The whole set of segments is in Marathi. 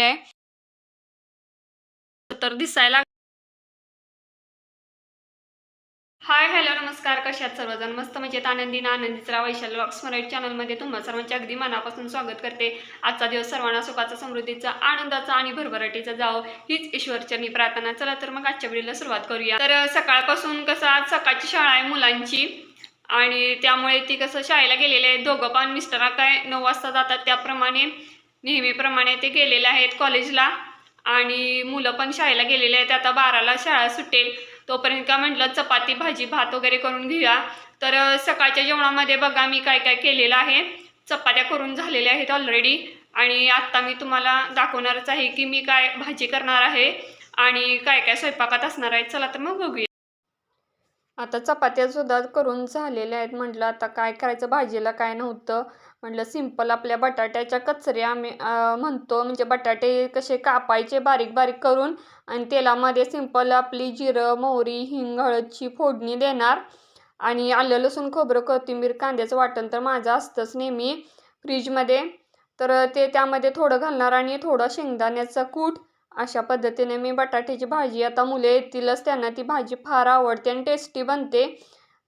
आहे. तर दिसायला हाय हॅलो नमस्कार. कशात सर्वजण? मस्त मजेत आनंदी ना आनंदीचा वैशाल ब्लॉग्स मराठी चॅनलमध्ये तुम्हा सर्वांचे अगदी मनापासून स्वागत करते. आजचा दिवस सर्वांना सुखाचा समृद्धीचा आनंदाचा आणि भरभराटीचा जावो हीच ईश्वरचरणी प्रार्थना. चला तर मग आजच्या वेळेला सुरुवात करूया. तर सकाळपासून कसं आज सकाळची शाळा आहे मुलांची आणि त्यामुळे ती कसं शाळेला गेलेले आहेत. दोघं पण मिस्टरा काय नऊ वाजता जातात. त्याप्रमाणे नेहमीप्रमाणे ते गेलेले आहेत कॉलेजला आणि मुलं पण शाळेला गेलेले आहेत. आता बाराला शाळा सुटेल. तोपर्यंत का म्हटलं चपाती भाजी भात वगैरे करून घेऊया. तर सकाळच्या जेवणामध्ये बघा मी काय काय केलेलं आहे. चपात्या करून झालेल्या आहेत ऑलरेडी आणि आत्ता मी तुम्हाला दाखवणारच आहे की मी काय भाजी करणार आहे आणि काय काय स्वयंपाकात असणार आहे. चला तर मग बघूया. आता चपात्या सुद्धा करून झालेल्या आहेत. म्हटलं आता काय करायचं? भाजीला काय नव्हतं. म्हटलं सिंपल आपल्या बटाट्याच्या कचऱ्या आम्ही म्हणतो. म्हणजे बटाटे कसे कापायचे बारीक बारीक करून आणि तेलामध्ये सिंपल आपली जिरं मोहरी हिंग हळदची फोडणी देणार. आणि आलं लसूण खोबरं कोथिंबीर कांद्याचं वाटण तर माझं असतंच नेहमी फ्रीजमध्ये. तर ते त्यामध्ये थोडं घालणार आणि थोडं शेंगदाण्याचं कूट. अशा पद्धतीने मी बटाट्याची भाजी आता मुले येतीलच त्यांना ती भाजी फार आवडते आणि टेस्टी बनते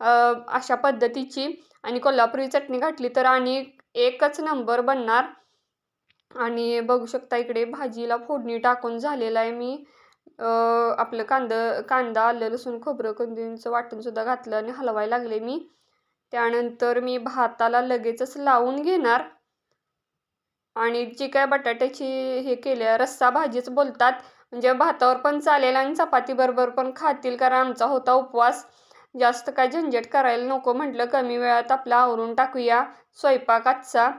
अशा पद्धतीची. आणि कोल्हापुरी चटणी घातली तर आणि एकच नंबर बनणार. आणि बघू शकता इकडे भाजीला फोडणी टाकून झालेलं आहे मी. आपलं कांद कांदा आलं लसूण खोबरं कंदींचं वाटणसुद्धा घातलं आणि हलवायला लागले मी. त्यानंतर मी भाताला लगेचच लावून घेणार. आणि जी काय बटाट्याची हे केल्या रस्सा भाजीच बोलतात. म्हणजे भातावर पण चालेल आणि चपातीबरोबर पण खातील कारण आमचा होता उपवास. जास्त काय झंझट करायला नको म्हटलं. कमी वेळात आपला आवरून टाकूया स्वयंपाक आजचा.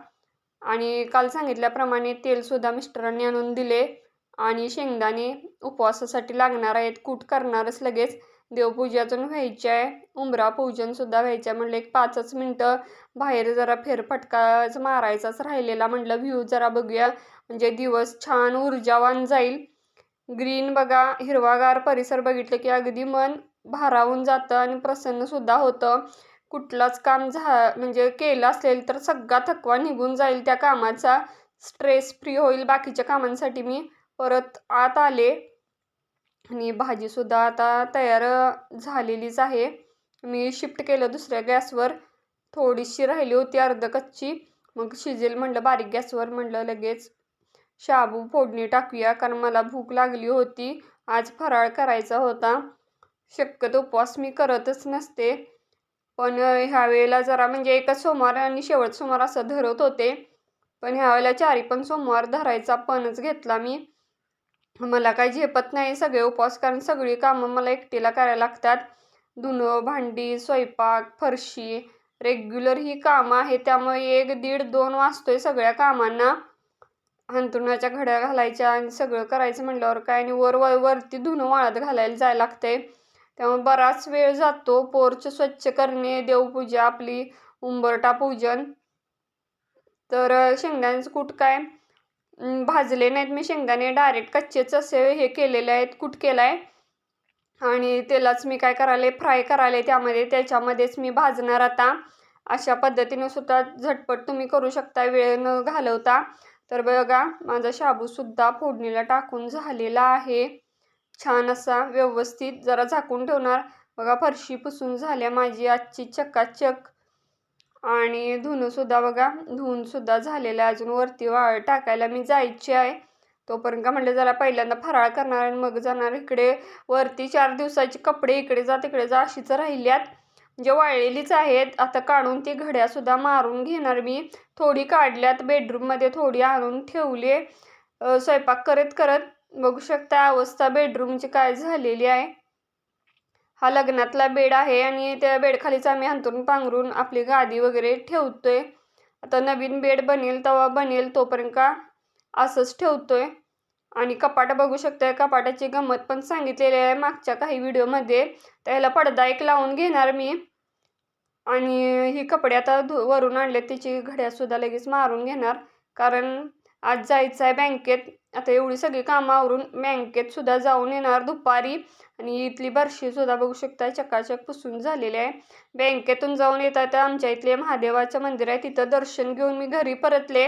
आणि काल सांगितल्याप्रमाणे तेलसुद्धा मिस्टरांनी आणून दिले. आणि शेंगदाणे उपवासासाठी लागणार आहेत. कूट करणारच लगेच. देवपूजातून व्हायची आहे उंबरा पूजनसुद्धा व्हायचं आहे म्हटलं एक पाचच मिनटं बाहेर जरा फेरफटकाच मारायचाच राहिलेला म्हटलं व्ह्यू जरा बघूया. म्हणजे दिवस छान ऊर्जावान जाईल. ग्रीन बघा. हिरवागार परिसर बघितलं की अगदी मन भारावून जातं आणि प्रसन्नसुद्धा होतं. कुठलाच काम झा म्हणजे केलं असेल तर सगळा थकवा निघून जाईल त्या कामाचा. स्ट्रेस फ्री होईल बाकीच्या कामांसाठी मी. परत आत आले. आणि भाजीसुद्धा आता तयार झालेलीच आहे. मी शिफ्ट केलं दुसऱ्या गॅसवर. थोडीशी राहिली होती अर्ध कच्ची. मग शिजेल म्हणलं बारीक गॅसवर म्हणलं लगेच शाबू फोडणी टाकूया कारण मला भूक लागली होती. आज फराळ करायचा होता. शक्यतो उपवास मी करतच नसते. पण ह्या वेळेला जरा म्हणजे एकच सोमवार आणि शेवट सोमवार असं धरत होते. पण ह्या वेळेला चारी पण सोमवार धरायचा पणच घेतला मी. मला काही झेपत नाही सगळे उपवास कारण सगळी कामं मला एकटीला करायला लागतात. धुणं भांडी स्वयंपाक फरशी रेग्युलर ही कामं आहे त्यामुळे एक दीड दोन वाजतोय सगळ्या कामांना. अंथरुणाच्या घड्या घालायच्या आणि सगळं करायचं म्हटल्यावर काय आणि वर वर वरती धुणं वाळत घालायला जायला लागते त्यामुळे बराच वेळ जातो. पोर्च स्वच्छ करणे देवपूजा आपली उंबरटा पूजन. तर शेंगदाण्याचं कूट काय? भाजले नाहीत मी शेंगदाणे. डायरेक्ट कच्चेच असे हे केलेले आहेत. कूट केला आहे आणि त्यालाच मी काय करायला? फ्राय करायला त्यामध्ये. त्याच्यामध्येच मी भाजणार आता. अशा पद्धतीने सुद्धा झटपट तुम्ही करू शकता. वेळ न घालवता. तर बघा माझा शाबूसुद्धा फोडणीला टाकून झालेला आहे. छान असा व्यवस्थित जरा झाकून ठेवणार. बघा फरशी पुसून झाल्या माझी आजची चकाचक. आणि धुणंसुद्धा बघा धुवूनसुद्धा झालेलं आहे. अजून वरती वाळ टाकायला मी जायची आहे. तोपर्यंत का म्हटलं जरा पहिल्यांदा फराळ करणार आणि मग जाणार इकडे. वरती चार दिवसाचे कपडे इकडे जा तिकडे जा अशीच राहिल्यात. म्हणजे वाळलेलीच आहेत आता काढून ती घड्यासुद्धा मारून घेणार मी. थोडी काढल्यात बेडरूममध्ये थोडी आणून ठेवली. आहे स्वयंपाक करत करत बघू शकता अवस्था बेडरूमची काय झालेली आहे. हा लग्नातला बेड आहे आणि त्या बेडखालीच आम्ही अंतरून पांघरून आपली गादी वगैरे ठेवतोय. आता नवीन बेड बनेल तेव्हा बनेल तोपर्यंत का असंच ठेवतोय. आणि कपाट बघू शकताय कपाटाची गंमत पण सांगितलेली आहे मागच्या काही व्हिडिओमध्ये. त्याला पडदा एक लावून घेणार मी. आणि ही कपडे आता धु वरून आणले तिची घड्यासुद्धा लगेच मारून घेणार. कारण आज जायचं आहे बँकेत. आता एवढी सगळी कामं आवरून बँकेत सुद्धा जाऊन येणार दुपारी. आणि इथली बरशीसुद्धा बघू शकता चकाचक पुसून झालेली आहे. बँकेतून जाऊन येतात आमच्या इथले महादेवाचं मंदिर आहे. तिथं दर्शन घेऊन मी घरी परतले.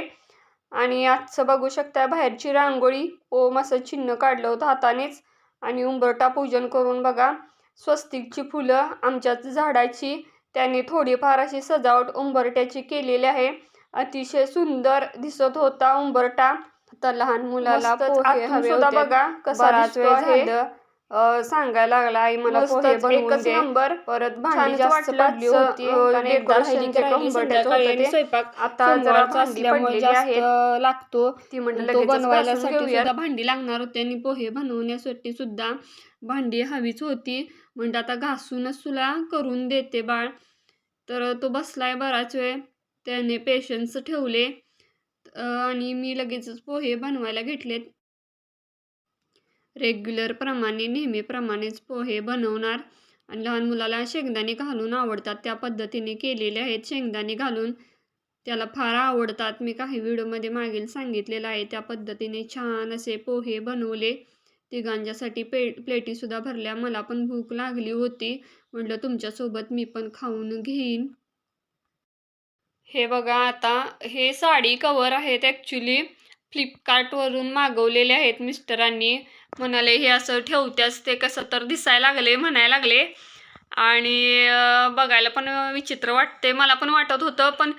आणि आजचं बघू शकता बाहेरची रांगोळी ओम असं चिन्ह काढलं होतं हातानेच. आणि उंबरटा पूजन करून बघा स्वस्तिकची फुलं आमच्याच झाडाची त्यांनी थोडीफार अशी सजावट उंबरट्याची केलेली आहे. अतिशय सुंदर दिसत होता उंबरटा आता लहान मुलाला सुद्धा. बघा कसा वेळ सांगायला लागला आई मला मस्तच, पोहे बनवून एकच नंबर. परत भांडी जास्त पडली होती. स्वयंपाक. आता जरा असल्यामुळे. लागतो. ती म्हटलं तो लगेचच बनवायला घासून साठी घेऊया. सुद्धा भांडी लागणार होती आणि पोहे बनवण्यासाठी सुद्धा भांडी हवीच होती. म्हणजे आता घासूनच तुला करून देते बाळ. तर तो बसलाय बराच वेळ. त्याने पेशन्स ठेवले. आणि मी लगेचच पोहे बनवायला घेतलेत. रेग्युलरप्रमाणे नेहमीप्रमाणेच पोहे बनवणार. आणि लहान मुलाला शेंगदाणे घालून आवडतात. त्या पद्धतीने केलेले आहेत. शेंगदाणे घालून त्याला फार आवडतात. मी काही व्हिडिओमध्ये मागील सांगितलेलं आहे. त्या पद्धतीने छान असे पोहे बनवले. तिघांच्यासाठी पे प्लेटीसुद्धा भरल्या. मला पण भूक लागली होती. म्हटलं तुमच्यासोबत मी पण खाऊन घेईन. हे बघा आता हे साडी कवर आहेत ॲक्च्युली फ्लिपकार्टवरून मागवलेले आहेत मिस्टरांनी. म्हणाले हे असं ठेवत्यास ते कसं तर दिसायला लागले म्हणायला लागले. आणि बघायला पण विचित्र वाटते मला पण वाटत होतं पण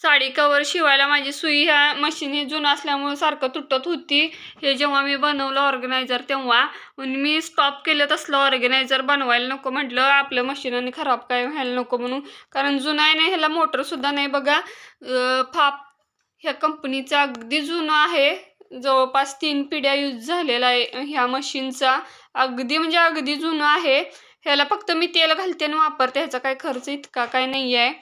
साडी कवर शिवायला माझी सुई ह्या मशीन जुनं असल्यामुळे सारखं तुटत होती. हे जेव्हा मी बनवलं ऑर्गनायझर तेव्हा मी स्टॉप केलं तसलं ऑर्गनायझर बनवायला नको म्हटलं. आपलं मशीन आणि खराब काय व्हायला नको म्हणून. कारण जुनं आहे नाही ह्याला मोटरसुद्धा नाही बघा. फाप ह्या कंपनीचं अगदी जुनं आहे. जवळपास तीन पिढ्या यूज झालेला आहे ह्या मशीनचा अगदी म्हणजे अगदी जुनं आहे. ह्याला फक्त मी तेल घालते आणि वापरते. ह्याचा काय खर्च इतका काय नाही आहे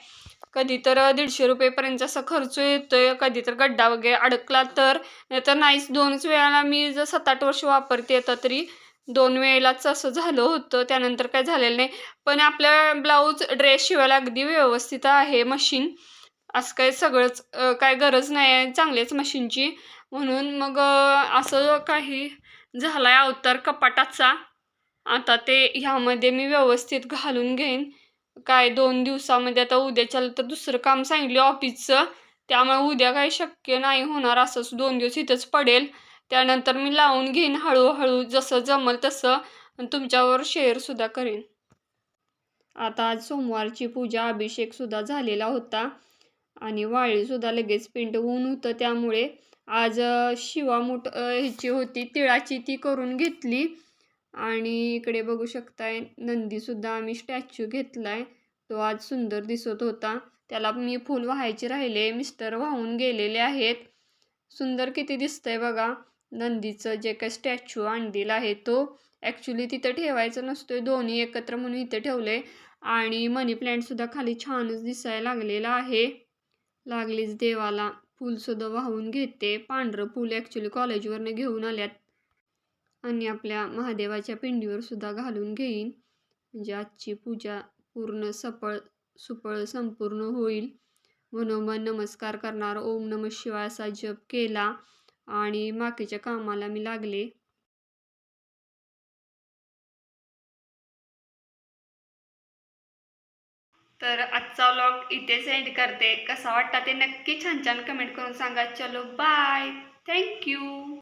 कधी तर दीडशे रुपयेपर्यंत असा खर्च येतोय कधी तर गड्डा वगैरे अडकला तर नाही तर नाहीच दोनच वेळाला मी जर सात आठ वर्ष वापरते आता तरी दोन वेळेलाच असं झालं होतं. त्यानंतर काय झालेलं नाही. पण आपल्या ब्लाऊज ड्रेस शिवायला अगदी व्यवस्थित आहे मशीन. असं काय सगळंच काय गरज नाही आहे चांगल्याच मशीनची. म्हणून मग असं काही झाला आहे अवतार कपाटाचा. आता ते ह्यामध्ये मी व्यवस्थित घालून घेईन. काय दोन दिवसामध्ये आता उद्याच्याला तर दुसरं काम सांगितले ऑफिसचं. त्यामुळे उद्या काही शक्य नाही होणार असंच दोन दिवस इथंच पडेल. त्यानंतर मी लावून घेईन हळूहळू जसं जमल तसं आणि तुमच्यावर शेअरसुद्धा करेन. आता आज सोमवारची पूजा अभिषेकसुद्धा झालेला होता. आणि वाळीसुद्धा लगेच पिंड होऊन होतं. त्यामुळे आज शिवा मोठ ह्याची होती तिळाची ती करून घेतली. आणि इकडे बघू शकताय नंदीसुद्धा आम्ही स्टॅच्यू घेतलाय. तो आज सुंदर दिसत होता. त्याला मी फुल व्हायचे राहिले. मिस्टर वाहून गेलेले आहेत. सुंदर किती दिसतंय बघा. नंदीचं जे काही स्टॅच्यू आणलेला आहे तो. ॲक्च्युली तिथं ठेवायचं नसतोय. दोन्ही एकत्र म्हणून इथं ठेवले. आणि मनी प्लॅन्टसुद्धा खाली छानच दिसायला लागलेला आहे. लागलीच देवाला. फुलसुद्धा वाहून घेते. पांढरं फूल ॲक्च्युली कॉलेजवरनं घेऊन आल्यात. आणि आपल्या महादेवाच्या पिंडीवर सुद्धा घालून घेईन. म्हणजे आजची पूजा पूर्ण सफळ सुफळ संपूर्ण होईल. मनोमन नमस्कार करणार. ओम नम शिवाय असा जप केला आणि बाकीच्या कामाला मी लागले. तर आजचा व्लॉग इथे सेंड करते. कसा वाटता ते नक्की छान छान कमेंट करून सांगा. चलो बाय थँक्यू